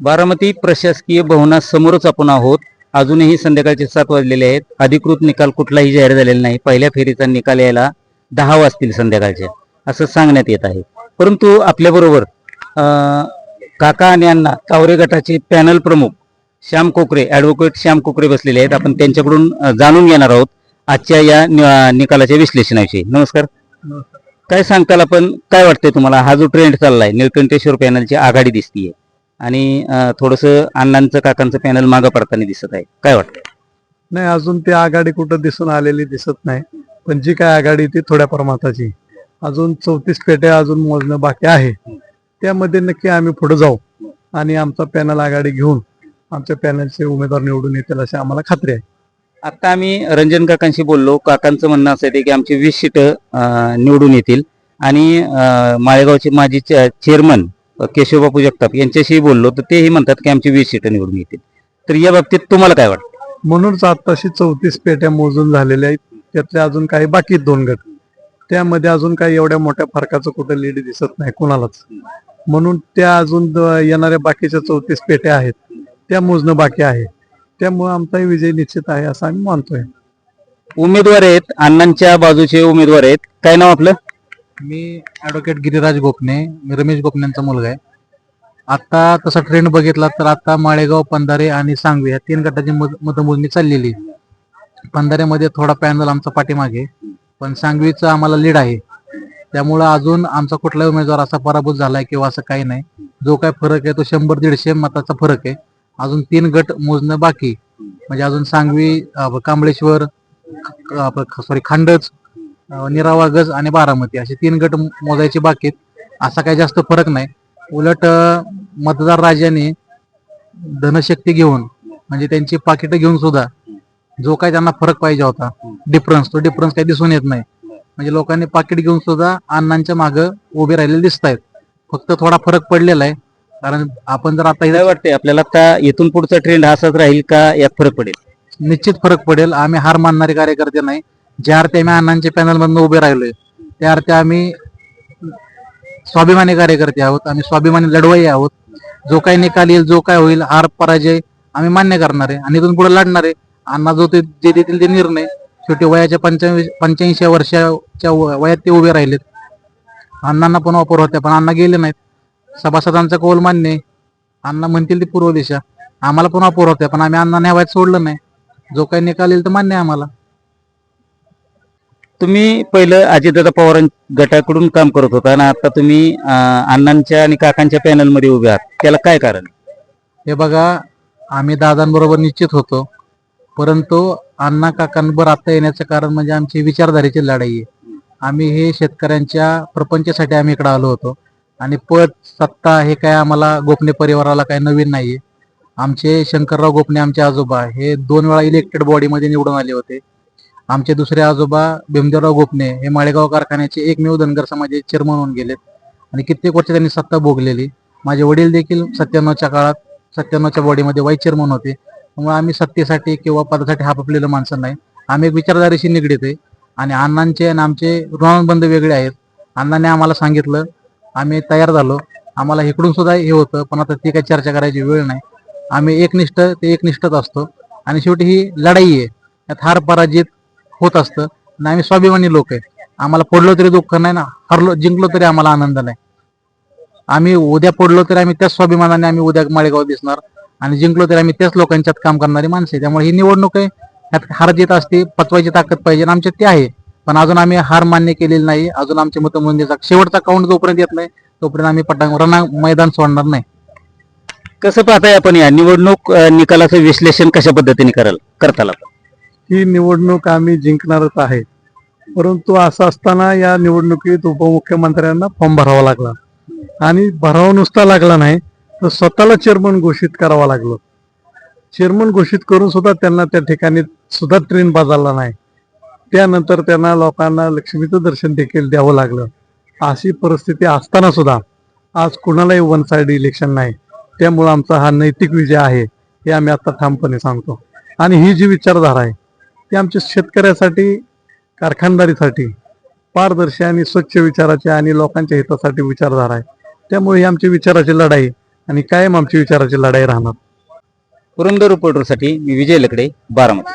बारामती प्रशासकीय भवनासमोरच आपण आहोत. अजूनही संध्याकाळचे सात वाजलेले आहेत. अधिकृत निकाल कुठलाही जाहीर झालेला नाही. पहिल्या फेरीचा निकाल यायला दहा वाजतील संध्याकाळचे असं सांगण्यात येत आहे. परंतु आपल्याबरोबर काका आणि अण्णा तावरे गटाचे पॅनल प्रमुख श्याम कोकरे ऍडव्होकेट श्याम कोकरे बसलेले आहेत. आपण त्यांच्याकडून जाणून घेणार आहोत आजच्या या निकालाच्या विश्लेषणाविषयी. नमस्कार. काय सांगताल आपण? काय वाटतंय तुम्हाला? हा जो ट्रेंड चाललाय निळकंठेश्वर पॅनलची आघाडी दिसतीये. आणि थोडस अण्णांचं काकांचं पॅनल मागं पडताना दिसत आहे. काय वाटतं? नाही अजून ती आघाडी कुठं दिसून आलेली दिसत नाही. पण जी काय आघाडी ती थोड्या प्रमाणाची. अजून चौतीस पेट्या अजून मोजणं बाकी आहे. त्यामध्ये नक्की आम्ही पुढे जाऊ आणि आमचा पॅनल आघाडी घेऊन आमच्या पॅनलचे उमेदवार निवडून येतील अशी आम्हाला खात्री आहे. आता आम्ही रंजन काकांशी बोललो. काकांचं म्हणणं असं आहे की आमची वीस सीट निवडून येतील. आणि माळेगावचे माजी चेअरमन केशवबापू जगताप यांच्याशी बोललो तर तेही म्हणतात की आमची वीस सीट निवडून येतील. तर या बाबतीत तुम्हाला काय वाटतं? म्हणूनच आताशी चौतीस पेट्या मोजून झालेल्या आहेत. त्यातले अजून काही बाकी दोन गट. त्यामध्ये अजून काही एवढ्या मोठ्या फरकाचं कुठं लीड दिसत नाही कोणालाच. म्हणून त्या अजून येणाऱ्या बाकीच्या चौतीस पेट्या आहेत. त्या मोजणं बाकी आहे. त्यामुळे आमचाही विजय निश्चित आहे असं आम्ही मानतोय. उमेदवार आहेत अण्णांच्या बाजूचे उमेदवार आहेत. काय नाव आपलं? मी ॲडव्होकेट गिरीराज गोपने मी रमेश गोपनेंचा मुलगा आहे. आता तसा ट्रेंड बघितला तर आता माळेगाव पंधारे आणि सांगवी या तीन गटाची मत- मतमोजणी चाललेली पंधारेमध्ये थोडा पॅनल आमचा पाठीमागे पण सांगवीचा आम्हाला लीड आहे. त्यामुळं अजून आमचा कुठलाही उमेदवार असा पराभूत झालाय किंवा असं काही नाही. जो काय फरक आहे तो शंभर दीडशे मताचा फरक आहे. अजून तीन गट मोजणं बाकी. म्हणजे अजून सांगवी कांबळेश्वर सॉरी खांडच अं, निरावागज आणि बारामती असे तीन गट मोजायचे बाकी आहेत. असा काही जास्त फरक नाही. उलट मतदार राजाने धनशक्ती घेऊन म्हणजे त्यांची पाकिटं घेऊन सुद्धा जो काही त्यांना फरक पाहिजे होता डिफरन्स तो डिफरन्स काही दिसून येत नाही. म्हणजे लोकांनी पाकिट घेऊन सुद्धा अण्णांच्या मागं उभे राहिलेले दिसत आहेत. फक्त थोडा फरक पडलेला आहे. कारण आपण जर आता काय वाटतंय? आपल्याला आता इथून पुढचा ट्रेंड असाच राहील का? यात फरक पडेल. निश्चित फरक पडेल. आम्ही हार मानणारे कार्यकर्ते नाही. ज्या अर्थी आम्ही अण्णांच्या पॅनलमधून उभे राहिलोय त्या अर्थी आम्ही स्वाभिमानी कार्यकर्ते आहोत आम्ही स्वाभिमानी लढवाई आहोत. जो काही निकाल येईल जो काय होईल हार पराजय आम्ही मान्य करणार आहे. आणि इथून पुढे लढणार आहे. अण्णा जो ते जे देतील ते निर्णय. शेवटी वयाच्या पंच्याऐंशी पंच्याऐंशी वर्षाच्या व- वयात ते उभे राहिलेत. अण्णांना पण वापर होत्या पण अण्णा गेले नाहीत. सभासदांचा कौल मान्य आहे. अण्णा म्हणतील ती पूर्व दिशा. आम्हाला पण वापर होत्या पण आम्ही अण्णा न्यावायचं सोडलं नाही. जो काही निकाल येईल तर मान्य आहे आम्हाला. तुम्ही पहिलं अजितदादा पवार गटाकडून काम करत होता आणि आता तुम्ही अण्णांच्या आणि काकांच्या पॅनलमध्ये उभे आहात. त्याला काय कारण? हे बघा आम्ही दादांबरोबर निश्चित होतो. परंतु अण्णा काकांवर आता येण्याचं कारण म्हणजे आमची विचारधारेची लढाई आहे. आम्ही हे शेतकऱ्यांच्या प्रपंचासाठी आम्ही इकडे आलो होतो. आणि पद सत्ता हे काय आम्हाला गोपने परिवाराला काही नवीन नाहीये. आमचे शंकरराव गोपने आमचे आजोबा हे दोन वेळा इलेक्टेड बॉडीमध्ये निवडून आले होते. आमचे दुसरे आजोबा भीमदेवराव गोपणे हे माळेगाव कारखान्याचे एकमेव धनगर समाजाचे चेअरमन होऊन गेलेत. आणि कित्येक वर्ष त्यांनी सत्ता भोगलेली. माझे वडील देखील सत्त्याण्णवच्या काळात सत्त्याण्णवच्या बॉडीमध्ये वाईस चेअरमन होते. त्यामुळे आम्ही सत्तेसाठी किंवा पदासाठी हापपलेलं माणसं नाही. आम्ही एक विचारधारेशी निगडीत आहे. आणि अण्णांचे आणि आमचे ऋणानुबंध वेगळे आहेत. अण्णांनी आम्हाला सांगितलं. आम्ही तयार झालो. आम्हाला इकडून सुद्धा हे होतं पण आता ती काही चर्चा करायची वेळ नाही. आम्ही एकनिष्ठ ते एकनिष्ठच असतो. आणि शेवटी ही लढाई आहे. यात हार पराजित होत असतं. आणि आम्ही स्वाभिमानी लोक आहे. आम्हाला पडलो तरी दुःख नाही ना. हरलो जिंकलो तरी आम्हाला आनंद नाही. आम्ही उद्या पडलो तरी आम्ही त्याच स्वाभिमानाने आम्ही उद्या माळेगाव दिसणार. आणि जिंकलो तरी आम्ही त्याच लोकांच्यात काम करणारी माणसं आहे. त्यामुळे ही निवडणूक आहे. त्यात हार जीत असते पचवायची ताकद पाहिजे आमच्यात ते आहे. पण अजून आम्ही हार मान्य केलेली नाही. अजून आमचे मतमोजणीचा शेवटचा काउंट जोपर्यंत येत नाही तोपर्यंत आम्ही पटांग रणा मैदान सोडणार नाही. कसं पाहताय आपण या निवडणूक निकालाचं विश्लेषण कशा पद्धतीने कराल करताल आपण? ही निवडणूक आम्ही जिंकणारच आहे. परंतु असं असताना या निवडणुकीत उपमुख्यमंत्र्यांना फॉर्म भरावा लागला. आणि भरावा नुसता लागला नाही तर स्वतःला चेअरमन घोषित करावा लागलं. चेअरमन घोषित करून सुद्धा त्यांना त्या ठिकाणी सुद्धा ट्रेन बाजारला नाही. त्यानंतर त्यांना लोकांना लक्ष्मीचं दर्शन देखील द्यावं लागलं. अशी परिस्थिती असताना सुद्धा आज कुणालाही वन साईड इलेक्शन नाही. त्यामुळं आमचा हा नैतिक विजय आहे हे आम्ही आता ठामपणे सांगतो. आणि ही जी विचारधारा आहे ती आमच्या शेतकऱ्यासाठी कारखानदारीसाठी पारदर्शी आणि स्वच्छ विचाराची आणि लोकांच्या हितासाठी विचारधारा आहे. त्यामुळे ही आमची विचाराची लढाई आणि कायम आमची विचाराची लढाई राहणार. पुरंदर रिपोर्टरसाठी मी विजय लकडे बारामती.